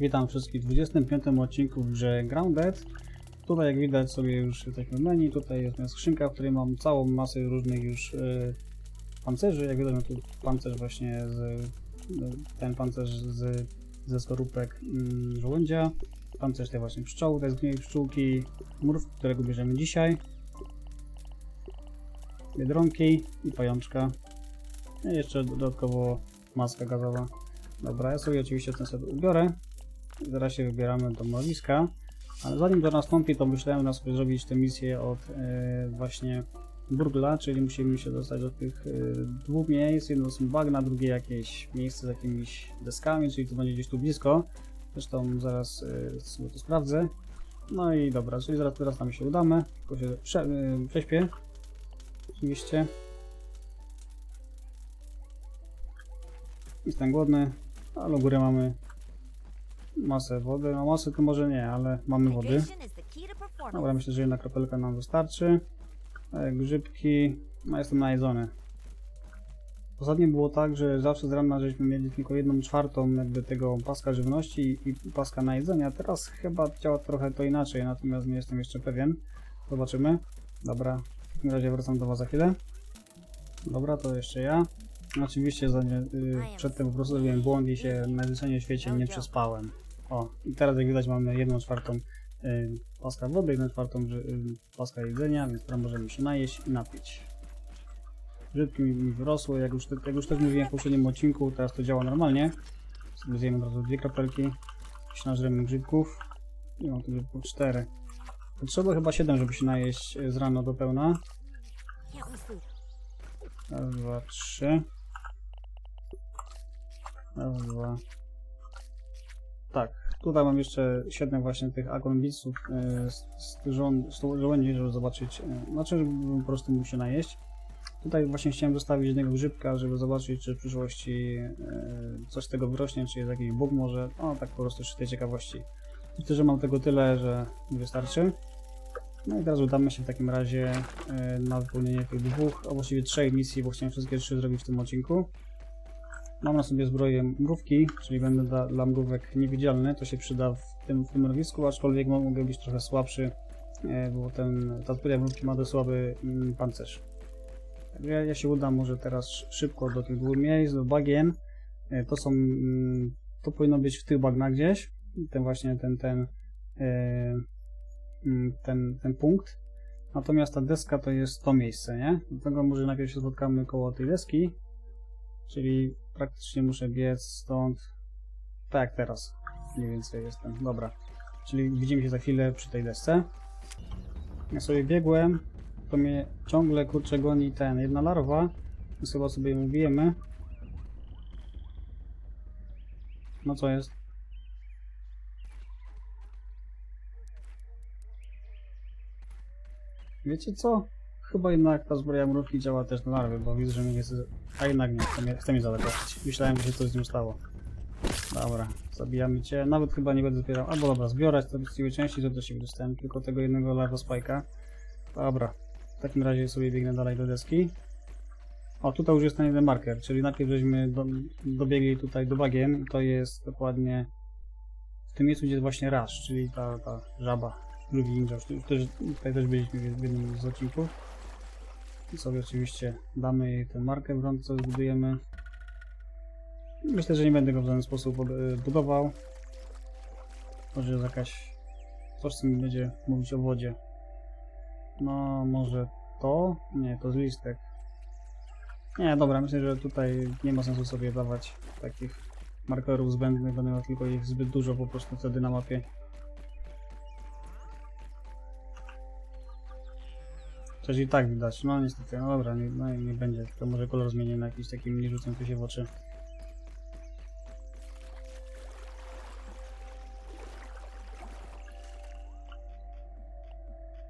Witam wszystkich w 25 odcinku w grze Grounded. Tutaj jak widać sobie już jesteśmy w menu, tutaj jest moja skrzynka, w której mam całą masę różnych już e, pancerzy. Jak wiadomo tu pancerz właśnie z, e, ten pancerz z, ze skorupek mm, żołędzia, pancerz tej właśnie pszczoły, tej zgniłej pszczółki, mrów, którego bierzemy dzisiaj, biedronki i pajączka. I jeszcze dodatkowo maska gazowa. Dobra, ja sobie oczywiście ten set ubiorę. Zaraz się wybieramy do mrowiska. Ale zanim to nastąpi, to myślałem na sobie zrobić tę misję od e, właśnie Burgla, czyli musimy się dostać do tych e, dwóch miejsc. Jedno są bagna, drugie jakieś miejsce z jakimiś deskami, czyli to będzie gdzieś tu blisko. Zresztą zaraz e, sobie to sprawdzę. No i dobra, czyli zaraz teraz tam się udamy. Tylko się prze, e, prześpię. Oczywiście. Jestem głodny, ale u góry mamy masę wody. No masy to może nie, ale mamy wody. Dobra, myślę, że jedna kropelka nam wystarczy. E, Grzybki, no jestem najedzony. Ostatnio było tak, że zawsze z rana żeśmy mieli tylko jedną czwartą jakby tego paska żywności i paska na jedzenie, a teraz chyba działa trochę to inaczej, natomiast nie jestem jeszcze pewien. Zobaczymy. Dobra, w takim razie wracam do Was za chwilę. Dobra, to jeszcze ja. Oczywiście za nie, y, przedtem po prostu zrobiłem błąd i się najzwyczajniej w świecie nie przespałem. O, i teraz jak widać mamy jedną czwartą y, paska wody, jedną czwartą y, paska jedzenia, więc teraz możemy się najeść i napić. Grzybki mi, wyrosły, jak już, jak już też mówiłem w poprzednim odcinku, teraz to działa normalnie. Sobie zjemy od razu dwie kropelki, się nażremy grzybków. I mam tu grzybków cztery. Potrzeba chyba 7, żeby się najeść y, z rano do pełna. Raz, dwa, trzy. Raz, dwa. Tak, tutaj mam jeszcze 7 właśnie tych akonbiców yy, z, żołędzi, żeby zobaczyć, yy, znaczy, żeby po prostu mógł się najeść. Tutaj właśnie chciałem zostawić jednego grzybka, żeby zobaczyć, czy w przyszłości yy, coś z tego wyrośnie, czy jest jakiś bóg może, no tak po prostu z tej ciekawości. Myślę, że mam tego tyle, że mi wystarczy. No i teraz udamy się w takim razie e, na wypełnienie tych dwóch, a właściwie trzech misji, bo chciałem wszystkie trzy zrobić w tym odcinku. Mam na sobie zbroję mrówki, czyli będę dla, dla mrówek niewidzialny, to się przyda w tym, w tym mrowisku, aczkolwiek mo- mogę być trochę słabszy, e, bo ten, ta zbroja mrówki ma dość słaby mm, pancerz. Także ja, ja się udam może teraz sz- szybko do tych dwóch miejsc, do bagien. E, To są, mm, to powinno być w tych bagnach gdzieś, ten właśnie ten, ten, e, mm, ten, ten punkt. Natomiast ta deska to jest to miejsce, nie? Dlatego może najpierw się spotkamy koło tej deski, czyli praktycznie muszę biec stąd, tak teraz, mniej więcej jestem, dobra. Czyli widzimy się za chwilę przy tej desce. Ja sobie biegłem, to mnie ciągle kurczę goni ten, jedna larwa, więc chyba sobie ją ubijemy. No co jest? Wiecie co? Chyba jednak ta zbroja mrówki działa też na larwy, bo widzę, że mnie jest... A jednak nie, chce mnie, chce mnie. Myślałem, że się coś z nim stało. Dobra, zabijamy cię. Nawet chyba nie będę zbierał. Albo dobra, zbiorać te siły części, to też się dostałem. Tylko tego jednego larwa spajka. Dobra, w takim razie sobie biegnę dalej do deski. O, tutaj już jest ten jeden marker, czyli najpierw żeśmy do, dobiegli tutaj do bagien. To jest dokładnie w tym miejscu, gdzie jest właśnie rasz, czyli ta, ta żaba. Drugi ninja. Też, tutaj też byliśmy w jednym z odcinków. Sobie oczywiście damy jej ten marker w rączce, zbudujemy. Myślę, że nie będę go w żaden sposób e, budował. Może jest jakaś... Coś, co mi będzie mówić o wodzie. No, może to? Nie, to z listek. Nie, dobra, myślę, że tutaj nie ma sensu sobie dawać takich markerów zbędnych, będę miał tylko ich zbyt dużo po prostu wtedy na mapie. Coś i tak widać, no niestety, no dobra, nie, no nie będzie, to może kolor zmienię na jakiś taki mniej rzucący się w oczy.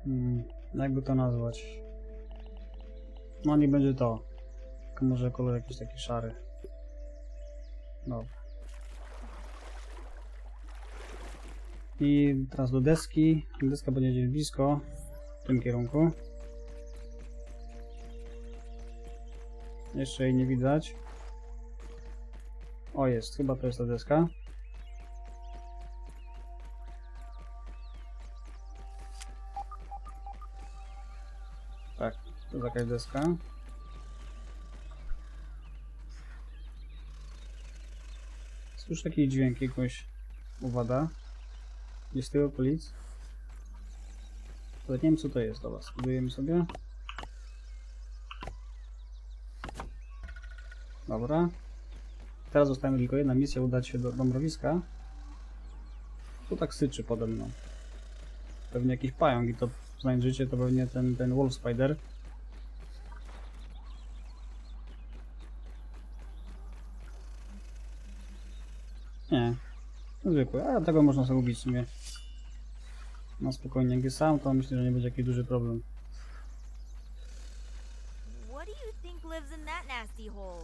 Hmm, jakby to nazwać? No nie będzie to. Tylko może kolor jakiś taki szary. Dobra. I teraz do deski. Deska będzie gdzieś blisko. W tym kierunku. Jeszcze jej nie widać. O, jest. Chyba to jest ta deska. Tak, to jest jakaś deska. Słyszę taki dźwięk, jakąś uwada. Jest z tych okolic. Ale nie wiem co to jest, dobra, spróbujemy sobie. Dobra. Teraz zostaje tylko jedna misja, udać się do, do mrowiska. Tu tak syczy pode mną. Pewnie jakiś pająk i to znając życie to pewnie ten, ten Wolf Spider. Nie. Zwykły, a tego można sobie ubić w sumie. No spokojnie, jak jest sam, to myślę, że nie będzie jakiś duży problem. What do you think lives in that nasty hole?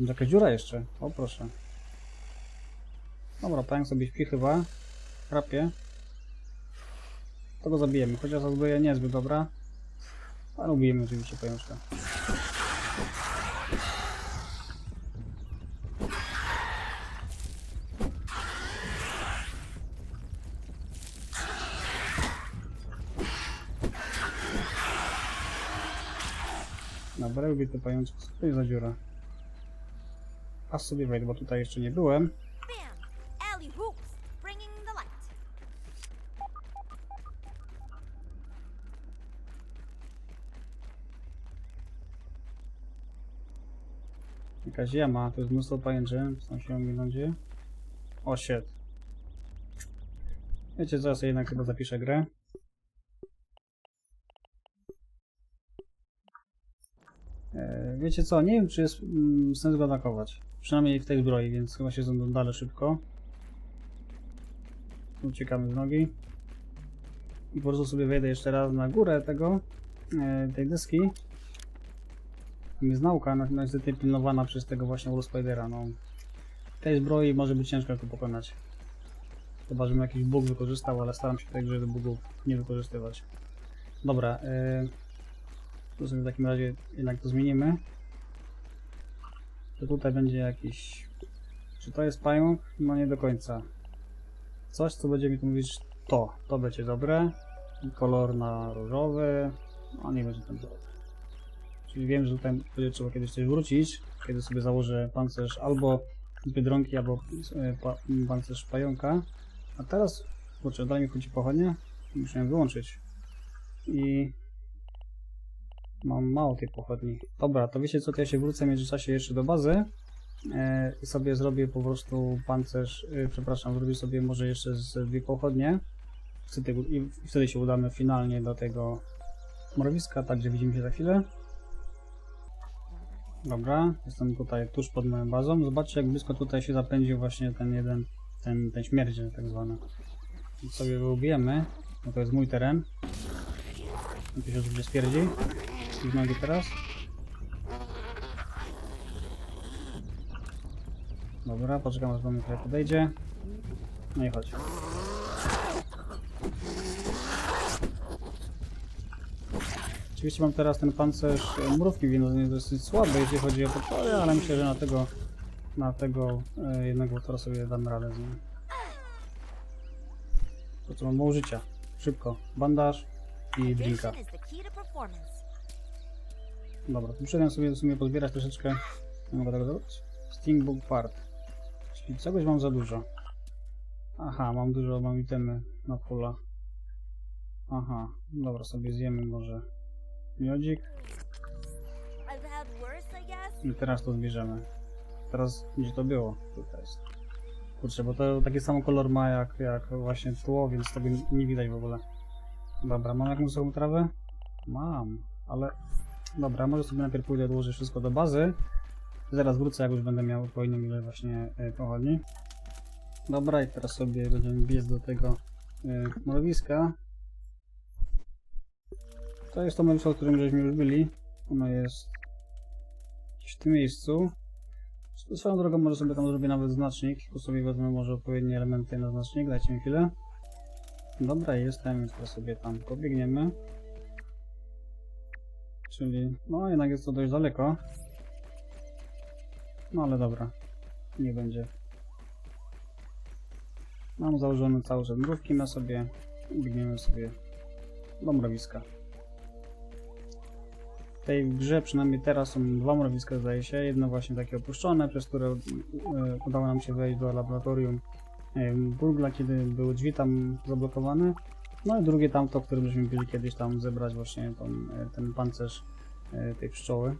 Jaka dziura jeszcze. O proszę. Dobra, pająk sobie śpi chyba. Chrapie. To go zabijemy. Chociaż zbroja nie jest dobra. Ale ubijemy oczywiście pajączka. Dobra, ubity pajączek. Co to jest za dziura? A sobie wejdę, bo tutaj jeszcze nie byłem. Jakaś jama, to jest mnóstwo pajęczy, tam się ominąć. O shit. Wiecie sobie jednak chyba zapiszę grę. Wiecie co, nie wiem czy jest mm, sens go atakować. Przynajmniej w tej zbroi, więc chyba się stąd dalej szybko. Uciekamy z nogi. I po prostu sobie wejdę jeszcze raz na górę tego, e, tej deski. Tam jest nauka, no, niestety pilnowana przez tego właśnie Wall Spidera, no. Tej zbroi może być ciężko to pokonać. Chyba, żebym jakiś bóg wykorzystał, ale staram się grze do bugów nie wykorzystywać. Dobra, yy, sobie w takim razie jednak to zmienimy. To tutaj będzie jakiś... Czy to jest pająk? No nie do końca. Coś, co będzie mi tu mówić to. To będzie dobre. Kolor na różowy. No nie będzie ten dobre. Czyli wiem, że tutaj będzie trzeba kiedyś coś wrócić, kiedy sobie założę pancerz albo z Biedronki, albo e, pa, pancerz pająka. A teraz, kurczę, dalej mi chodzi pochodnie, muszę ją wyłączyć. I mam mało tej pochodni. Dobra, to wiecie co, to ja się wrócę w międzyczasie jeszcze do bazy e, i sobie zrobię po prostu pancerz, e, przepraszam, zrobię sobie może jeszcze z dwie pochodnie. Wtedy, I wtedy się udamy finalnie do tego mrowiska, także widzimy się za chwilę. Dobra, jestem tutaj tuż pod moją bazą. Zobaczcie jak blisko tutaj się zapędził właśnie ten jeden, ten, ten śmierdziel tak zwany. I sobie go. No to jest mój teren. No tu się oczywiście stwierdzi. Nogi teraz. Dobra, poczekam aż mnie tutaj podejdzie. No i chodź. Oczywiście mam teraz ten pancerz mrówki, jest dosyć słaby, jeśli chodzi o podpory, ale myślę, że na tego, na tego e, jednego to sobie dam radę z nim. To co mam mało życia. Szybko. Bandaż i drinka. To. Dobra, tu przyszedłem sobie w sumie pozbierać troszeczkę. Nie mogę tego zrobić. Stingbook part. Czyli czegoś mam za dużo. Aha, mam dużo, mam itemy na pula. Aha, dobra, sobie zjemy może miodzik. I teraz to zbierzemy. Teraz gdzie to było? Tutaj jest. Kurczę, bo to taki sam kolor ma jak, jak właśnie tło, więc tego nie widać w ogóle. Dobra, mam jakąś sobie trawę? Mam, ale... Dobra, może sobie najpierw pójdę odłożyć wszystko do bazy. Zaraz wrócę, jak już będę miał odpowiednią ile właśnie y, pochodni. Dobra, i teraz sobie będziemy biec do tego y. To jest to mrowisko, w którym żeśmy już byli. Ono jest w tym miejscu. Swoją drogą może sobie tam zrobię nawet znacznik, tu sobie wezmę może odpowiednie elementy na znacznik, dajcie mi chwilę. Dobra, jestem, teraz sobie tam pobiegniemy. Czyli, no jednak jest to dość daleko. No ale dobra, nie będzie. Mam założone całe mrówki na sobie biegniemy sobie do mrowiska. tej grze, przynajmniej teraz, są dwa mrowiska, zdaje się. Jedno właśnie takie opuszczone, przez które e, udało nam się wejść do laboratorium e, Burgla, kiedy były drzwi tam zablokowane. No i drugie tamto, które byśmy byli kiedyś tam zebrać właśnie tą, e, ten pancerz e, tej pszczoły.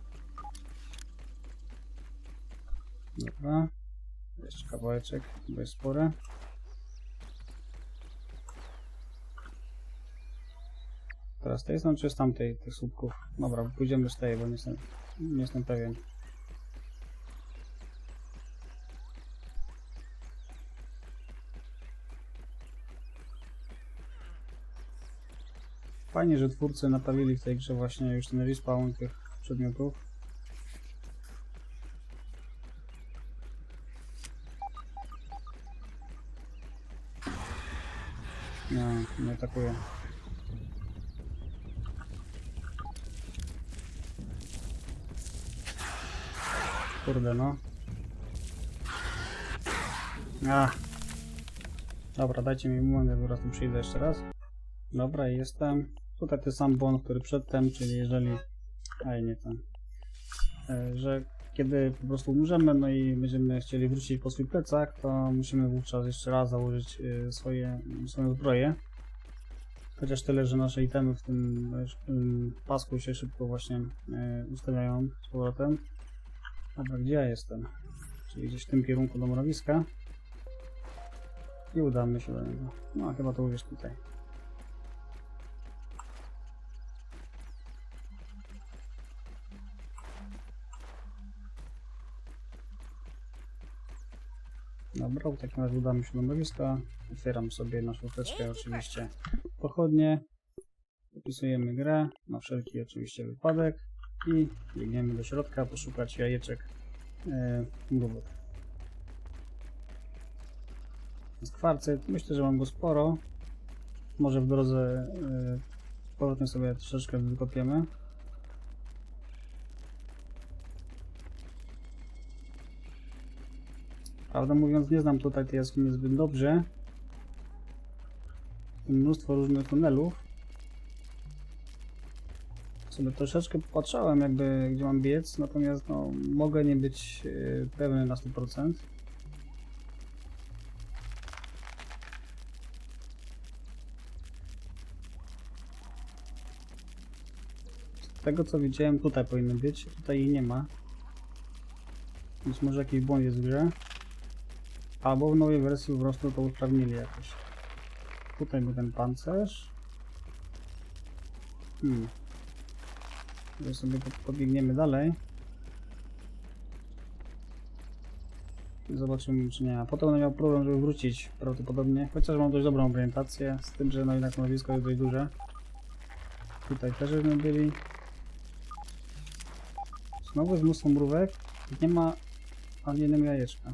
Dobra. Jeszcze kawałeczek, bo jest spore. Teraz tej strony czy z tamtej tych słupków? Dobra, pójdziemy z tej, bo nie jestem, nie jestem pewien. Fajnie, że twórcy naprawili w tej grze właśnie już ten respawn tych przedmiotów. Nie, nie atakuję. Kurde no. A. Dobra, dajcie mi moment, ja zaraz tu przyjdę jeszcze raz. Dobra, jestem. Tutaj ten sam błąd, który przedtem, czyli jeżeli... Aj, nie ten. Że kiedy po prostu umrzemy, no i będziemy chcieli wrócić po swój plecak, to musimy wówczas jeszcze raz założyć e, swoje, swoją zbroję. Chociaż tyle, że nasze itemy w tym, pasku się szybko właśnie e, ustawiają z powrotem. Dobra, gdzie ja jestem? Czyli gdzieś w tym kierunku do mrowiska. I udamy się do niego. No, chyba to już tutaj. Dobra, w takim razie udamy się do mrowiska. Otwieram sobie naszą teczkę, oczywiście pochodnie. Wpisujemy grę, na wszelki oczywiście wypadek i biegniemy do środka poszukać jajeczek e, mrówek. Z kwarcyt, myślę, że mam go sporo. Może w drodze z powrotem sobie troszeczkę wykopiemy. Prawdę mówiąc, nie znam tutaj tej jaskini zbyt dobrze. Mnóstwo różnych tunelów. Sobie troszeczkę popatrzałem jakby gdzie mam biec, natomiast no, mogę nie być e, pewny na 100%. Z tego co widziałem tutaj powinny być, tutaj jej nie ma. Więc może jakiś błąd jest w grze. Albo w nowej wersji po prostu to usprawnili jakoś. Tutaj był ten pancerz. Hmm. Że sobie po- pobiegniemy dalej. Zobaczymy czy nie. A potem będę miał problem, żeby wrócić prawdopodobnie. Chociaż mam dość dobrą orientację. Z tym, że no jednak mrowisko jest dość duże. Tutaj też żeśmy byli. Znowu jest mnóstwo mrówek. Nie ma ani jednego jajeczka.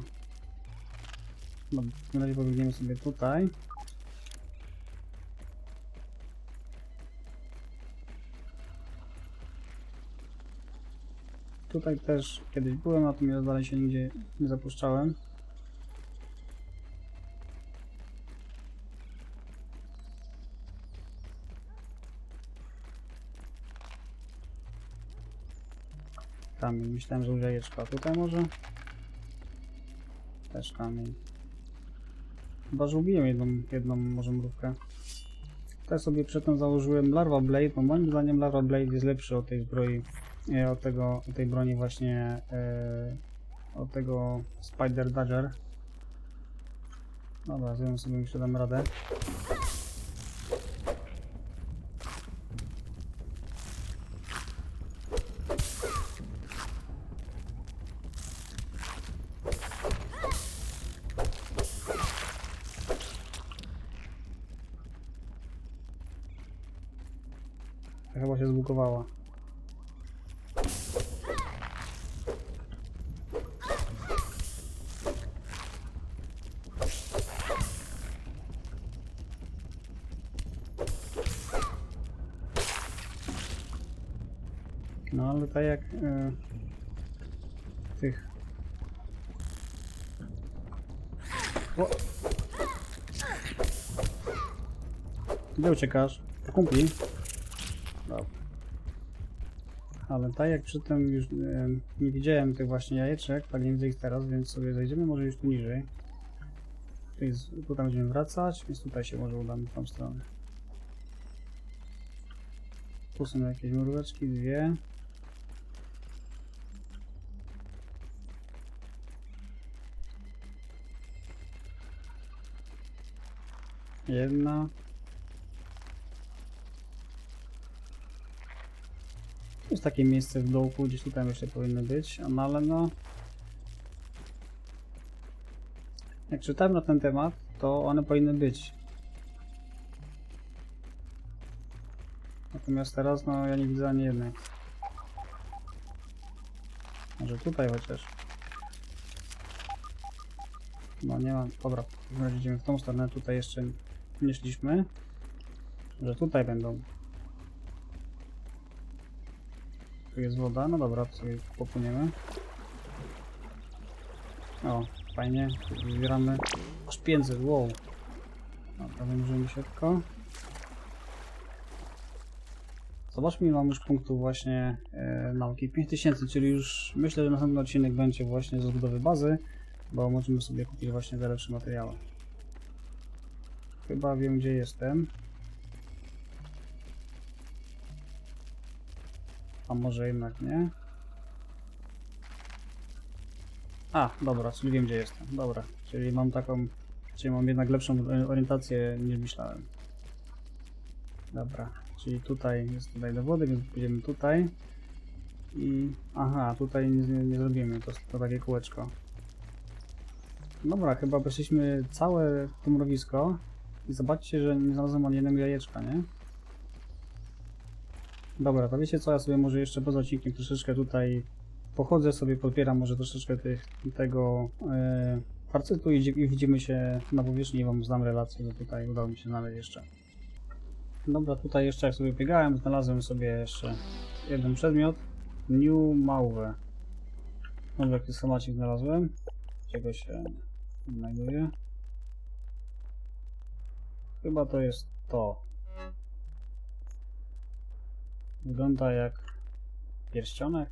No, w razie pobiegniemy sobie tutaj. Tutaj też kiedyś byłem, natomiast dalej się nigdzie nie zapuszczałem. Kamień, myślałem, że już jajeczka. Tutaj może? Też kamień. Chyba, że ubiłem jedną, jedną może mrówkę. Tutaj sobie przedtem założyłem Larva Blade, bo moim zdaniem Larva Blade jest lepszy od tej zbroi, e, od tego, od tej broni właśnie, e, od tego Spider Dagger. Dobra, zrobię sobie myślę dam radę. Zbukowała. No ale tak jak e, tych o. Gdzie uciekasz? Kumpli? Ale tak jak przedtem już e, nie widziałem tych właśnie jajeczek, tak nie widzę ich teraz, więc sobie zejdziemy może już tu niżej. Z- tutaj będziemy wracać, więc tutaj się może udamy w tą stronę. Tu są jakieś mróweczki, dwie. Jedna. Jest takie miejsce w dołku, gdzieś tutaj myślę powinny być, no ale no... Jak czytałem na ten temat, to one powinny być. Natomiast teraz, no ja nie widzę ani jednej. Może tutaj chociaż. No nie mam, dobra, w idziemy w tą stronę, tutaj jeszcze nie szliśmy. Że tutaj będą. Tu jest woda, no dobra, sobie popłyniemy. O, fajnie, zbieramy aż 500, wow. Dobra, wymierzymy się tylko. Zobaczmy, mam już punktów właśnie e, nauki. 5000, czyli już myślę, że następny odcinek będzie właśnie z odbudowy bazy, bo możemy sobie kupić właśnie te lepsze materiały. Chyba wiem, gdzie jestem. A może jednak nie? A, dobra, czyli wiem, gdzie jestem. Dobra, czyli mam taką, czyli mam jednak lepszą orientację niż myślałem. Dobra, czyli tutaj jest tutaj do wody, więc pójdziemy tutaj. I aha, tutaj nie, nie zrobimy, to, to takie kółeczko. Dobra, chyba przeszliśmy całe to mrowisko. I zobaczcie, że nie znalazłem ani jednego jajeczka, nie? Dobra, to wiecie co, ja sobie może jeszcze poza odcinkiem troszeczkę tutaj pochodzę sobie, podpieram może troszeczkę tych, tego e, farcytu i, i widzimy się na powierzchni i wam znam relację, bo tutaj udało mi się znaleźć jeszcze. Dobra, tutaj jeszcze jak sobie biegałem, znalazłem sobie jeszcze jeden przedmiot. New Mauve. Może jakiś schemacik znalazłem. Czego się znajduje. Chyba to jest to. Wygląda jak pierścionek.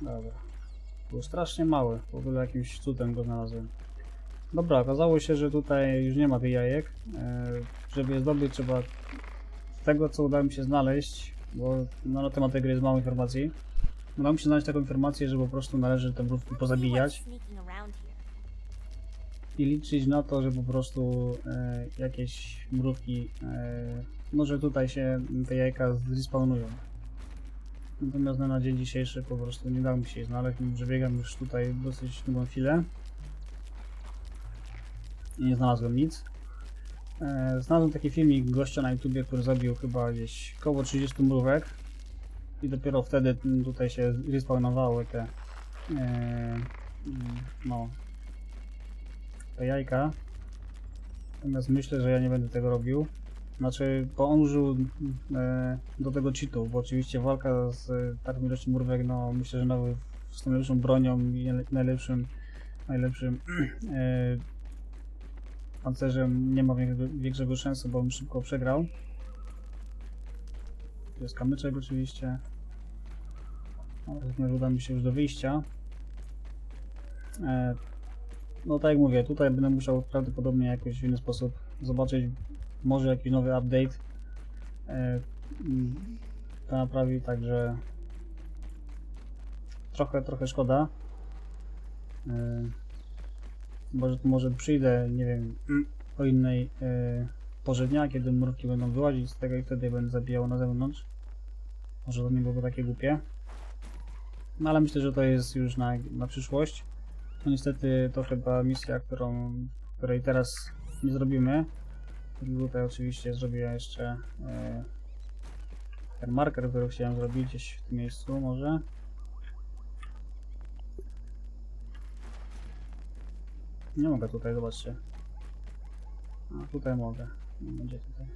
Dobra. Był strasznie mały. W ogóle jakimś cudem go znalazłem. Dobra, okazało się, że tutaj już nie ma tych jajek. E, żeby je zdobyć trzeba z tego co udało mi się znaleźć, bo no, na temat tej gry jest mało informacji. Udało mi się znaleźć taką informację, że po prostu należy te mrówki pozabijać i liczyć na to, że po prostu e, jakieś mrówki, e, może tutaj się te jajka zrespawnują. Natomiast na dzień dzisiejszy po prostu nie dało mi się je znaleźć, mimo że biegam już tutaj dosyć długą chwilę i nie znalazłem nic. E, znalazłem taki filmik gościa na YouTubie, który zabił chyba gdzieś około 30 mrówek i dopiero wtedy tutaj się respawnowały te e, no te jajka. Natomiast myślę, że ja nie będę tego robił. Znaczy, bo on użył e, do tego cheatu, bo oczywiście walka z e, taką ilością mrówek, no myślę, że nawet z najlepszą bronią i najle- najlepszym, najlepszym e, pancerzem nie ma większego, szansu, bo bym szybko przegrał. Tu jest kamyczek oczywiście. No, takim razie uda mi się już do wyjścia. E, no tak jak mówię, tutaj będę musiał prawdopodobnie jakoś w inny sposób zobaczyć, może jakiś nowy update e, to naprawi, także trochę, trochę szkoda. E, może, może przyjdę, nie wiem, o innej e, porze dnia, kiedy mrówki będą wyłazić z tego i wtedy będę zabijał na zewnątrz. Może to nie byłoby takie głupie. No ale myślę, że to jest już na, na przyszłość. No niestety to chyba misja, którą, której teraz nie zrobimy. Tutaj oczywiście zrobię jeszcze e, ten marker, który chciałem zrobić gdzieś w tym miejscu może. Nie mogę tutaj, zobaczcie. A tutaj mogę. Nie będzie tutaj.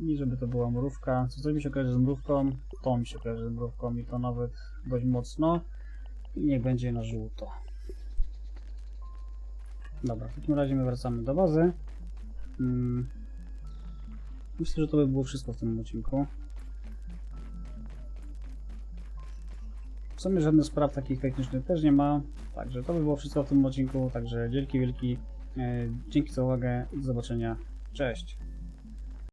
I żeby to była mrówka. Co coś mi się kojarzy z mrówką, to mi się kojarzy z mrówką i to nawet dość mocno. I niech będzie na żółto. Dobra, w takim razie my wracamy do bazy. Mm, Myślę, że to by było wszystko w tym odcinku. W sumie żadnych spraw takich technicznych też nie ma. Także to by było wszystko w tym odcinku. Także wielki, wielki e, dzięki za uwagę do zobaczenia. Cześć!